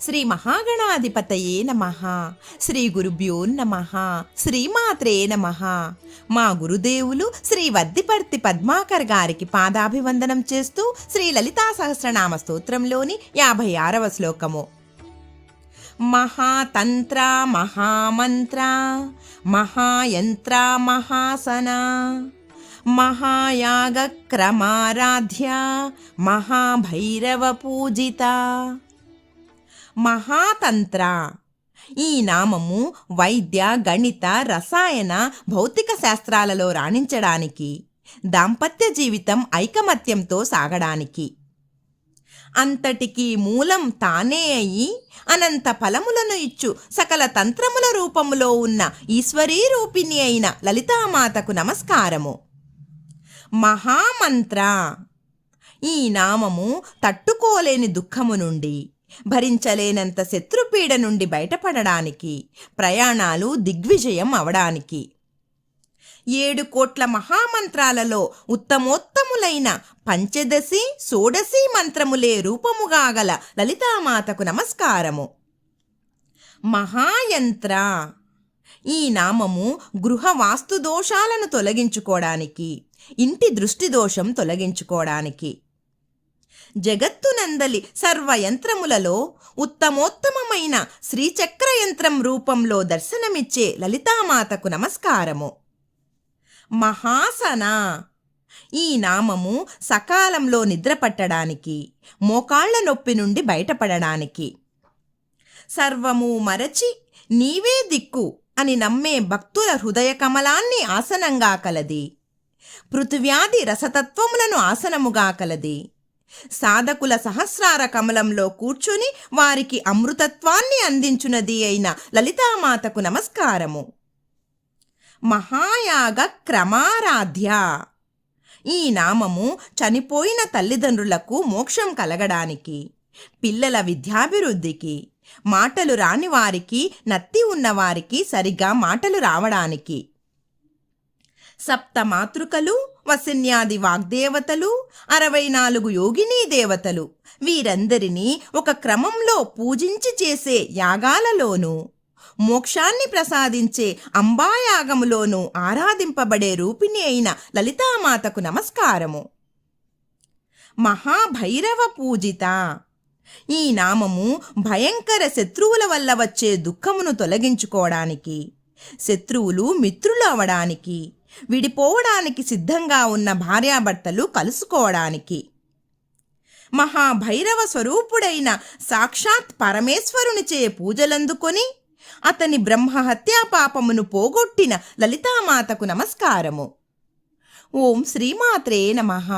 శ్రీ మహాగణాధిపతయే నమ. శ్రీ గురుభ్యో నమ. శ్రీమాత్రే నమ. మా గురుదేవులు శ్రీ వద్దిపర్తి పద్మాకర్ గారికి పాదాభివందనం చేస్తూ శ్రీ లలితా సహస్రనామ స్తోత్రంలోని యాభై ఆరవ శ్లోకము. మహాతంత్ర మహామంత్ర మహాయంత్ర మహాసన మహాయాగక్రమారాధ్య మహాభైరవ పూజిత మహాతంత్ర. ఈ నామము వైద్య గణిత రసాయన భౌతిక శాస్త్రాలలో రాణించడానికి దాంపత్య జీవితం ఐకమత్యంతో సాగడానికి. అంతటికి మూలం తానే అయి అనంత ఫలములను ఇచ్చు సకల తంత్రముల రూపములో ఉన్న ఈశ్వరీ రూపిణి అయిన లలితామాతకు నమస్కారము. మహామంత్ర. ఈ నామము తట్టుకోలేని దుఃఖము నుండి భరించలేనంత శత్రుపీడ నుండి బయటపడడానికి ప్రయాణాలు దిగ్విజయం అవడానికి. ఏడు కోట్ల మహామంత్రాలలో ఉత్తమోత్తములైన పంచదశి షోడశి మంత్రములే రూపముగా గల లలితామాతకు నమస్కారము. మహాయంత్ర. ఈ నామము గృహ వాస్తు దోషాలను తొలగించుకోవడానికి ఇంటి దృష్టి దోషం తొలగించుకోవడానికి జగత్తునందలి సర్వయంత్రములలో ఉత్తమోత్తమమైన శ్రీచక్ర యంత్రం రూపంలో దర్శనమిచ్చే లలితామాతకు నమస్కారము. మహాసన! ఈ నామము సకాలంలో నిద్రపట్టడానికి మోకాళ్ళ నొప్పి నుండి బయటపడడానికి. సర్వము మరచి నీవే దిక్కు అని నమ్మే భక్తుల హృదయ కమలాన్ని ఆసనంగా కలది. పృథివ్యాధి రసతత్వములను ఆసనముగా కలది. సాధకుల సహస్రార కమలంలో కూర్చుని వారికి అమృతత్వాన్ని అందించునది అయిన లలితామాతకు నమస్కారము. మహాయాగ క్రమారాధ్య. ఈ నామము చనిపోయిన తల్లిదండ్రులకు మోక్షం కలగడానికి పిల్లల విద్యాభివృద్ధికి మాటలు రాని వారికి నత్తి ఉన్నవారికి సరిగా మాటలు రావడానికి సప్త మాతృకలు వసిన్యాది వాగ్దేవతలు అరవై నాలుగు యోగినీ దేవతలు. వీరందరినీ ఒక క్రమంలో పూజించి చేసే యాగాలలోనూ మోక్షాన్ని ప్రసాదించే అంబాయాగములోనూ ఆరాధింపబడే రూపిణి అయిన లలితామాతకు నమస్కారము. మహాభైరవ పూజిత. ఈ నామము భయంకర శత్రువుల వల్ల వచ్చే దుఃఖమును తొలగించుకోవడానికి శత్రువులు మిత్రులు అవడానికి విడిపోవడానికి సిద్ధంగా ఉన్న భార్యాభర్తలు కలుసుకోవడానికి. మహాభైరవ స్వరూపుడైన సాక్షాత్ పరమేశ్వరునిచే పూజలందుకొని అతని బ్రహ్మహత్యా పాపమును పోగొట్టిన లలితామాతకు నమస్కారము. ఓం శ్రీమాత్రే నమః.